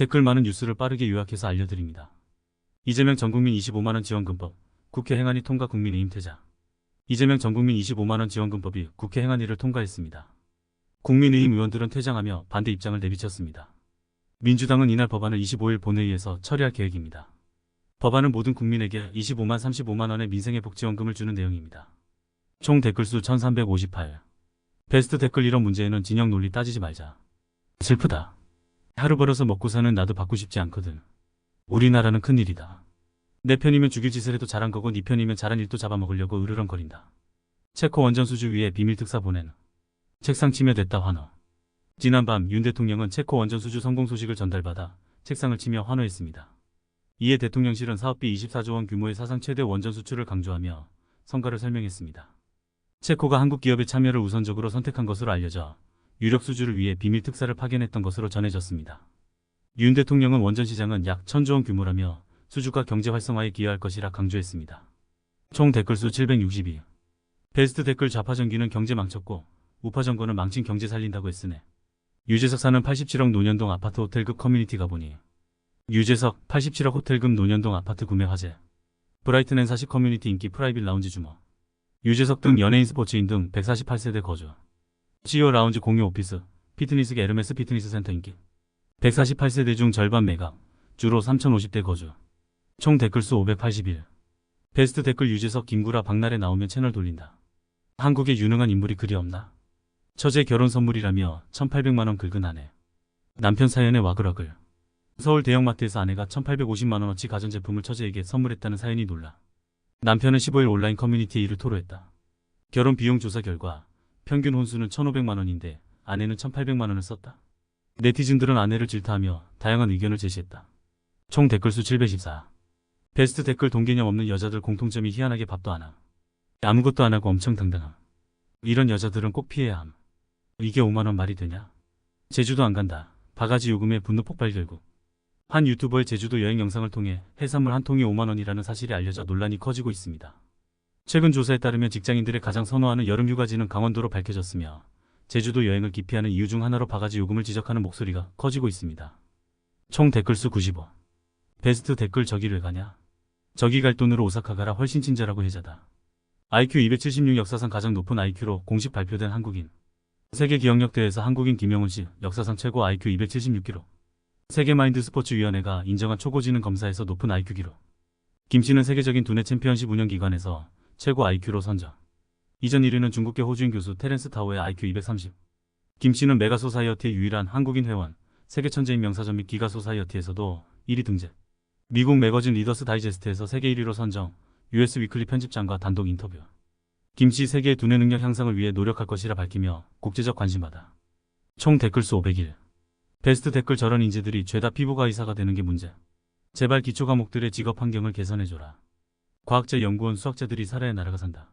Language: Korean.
댓글 많은 뉴스를 빠르게 요약해서 알려드립니다. 이재명 전국민 25만원 지원금법, 국회 행안위 통과 국민의힘 퇴자. 이재명 전국민 25만원 지원금법이 국회 행안위를 통과했습니다. 국민의힘 의원들은 퇴장하며 반대 입장을 내비쳤습니다. 민주당은 이날 법안을 25일 본회의에서 처리할 계획입니다. 법안은 모든 국민에게 25만 35만 원의 민생의 복지원금을 주는 내용입니다. 총 댓글수 1358. 베스트 댓글 이런 문제에는 진영 논리 따지지 말자. 슬프다. 하루 벌어서 먹고 사는 나도 받고 싶지 않거든. 우리나라는 큰일이다. 내 편이면 죽일 짓을 해도 잘한 거고 네 편이면 잘한 일도 잡아먹으려고 으르렁거린다. 체코 원전 수주 위에 비밀 특사 보낸. 책상 치며 됐다 환호. 지난밤 윤 대통령은 체코 원전 수주 성공 소식을 전달받아 책상을 치며 환호했습니다. 이에 대통령실은 사업비 24조 원 규모의 사상 최대 원전 수출을 강조하며 성과를 설명했습니다. 체코가 한국 기업의 참여를 우선적으로 선택한 것으로 알려져 유력 수주를 위해 비밀 특사를 파견했던 것으로 전해졌습니다. 윤 대통령은 원전 시장은 약 1000조 원 규모라며 수주가 경제 활성화에 기여할 것이라 강조했습니다. 총 댓글수 762. 베스트 댓글 좌파 정기는 경제 망쳤고 우파 정권은 망친 경제 살린다고 했으네. 유재석 사는 87억 노년동 아파트 호텔급 커뮤니티 가보니 유재석 87억 호텔급 노년동 아파트 구매 화제. 브라이튼 앤40 커뮤니티 인기 프라이빗 라운지 주모. 유재석 등 연예인 스포츠인 등 148세대 거주. CEO 라운지 공유 오피스, 피트니스계 에르메스 피트니스 센터 인기. 148세 대 중 절반 매각, 주로 3050대 거주. 총 댓글수 581. 베스트 댓글 유재석 김구라 박날에 나오면 채널 돌린다. 한국에 유능한 인물이 그리 없나? 처제 결혼 선물이라며 1800만원 긁은 아내. 남편 사연에 와글와글. 서울 대형마트에서 아내가 1850만원어치 가전제품을 처제에게 선물했다는 사연이 놀라. 남편은 15일 온라인 커뮤니티에 이를 토로했다. 결혼 비용 조사 결과 평균 혼수는 1,500만 원인데 아내는 1,800만 원을 썼다. 네티즌들은 아내를 질타하며 다양한 의견을 제시했다. 총 댓글 수 714. 베스트 댓글 동개념 없는 여자들 공통점이 희한하게 밥도 안 함. 아무것도 안 하고 엄청 당당함. 이런 여자들은 꼭 피해야 함. 이게 5만원 말이 되냐? 제주도 안 간다. 바가지 요금에 분노 폭발 결국. 한 유튜버의 제주도 여행 영상을 통해 해산물 한 통이 5만원이라는 사실이 알려져 논란이 커지고 있습니다. 최근 조사에 따르면 직장인들의 가장 선호하는 여름 휴가지는 강원도로 밝혀졌으며 제주도 여행을 기피하는 이유 중 하나로 바가지 요금을 지적하는 목소리가 커지고 있습니다. 총 댓글수 95. 베스트 댓글 저기 왜 가냐? 저기 갈 돈으로 오사카 가라 훨씬 친절하고 혜자다. IQ 276 역사상 가장 높은 IQ로 공식 발표된 한국인. 세계 기억력 대회에서 한국인 김영훈 씨 역사상 최고 IQ 276 기록. 세계 마인드 스포츠 위원회가 인정한 초고지능 검사에서 높은 IQ 기록. 김 씨는 세계적인 두뇌 챔피언십 운영 기관에서 최고 IQ로 선정. 이전 1위는 중국계 호주인 교수 테렌스 타오의 IQ 230. 김 씨는 메가소사이어티의 유일한 한국인 회원, 세계 천재인 명사전 및 기가소사이어티에서도 1위 등재. 미국 매거진 리더스 다이제스트에서 세계 1위로 선정, US 위클리 편집장과 단독 인터뷰. 김 씨 세계의 두뇌 능력 향상을 위해 노력할 것이라 밝히며 국제적 관심받아. 총 댓글 수 501. 베스트 댓글 저런 인재들이 죄다 피부과 의사가 되는 게 문제. 제발 기초 과목들의 직업 환경을 개선해줘라. 과학자 연구원 수학자들이 살아야 나라가 산다.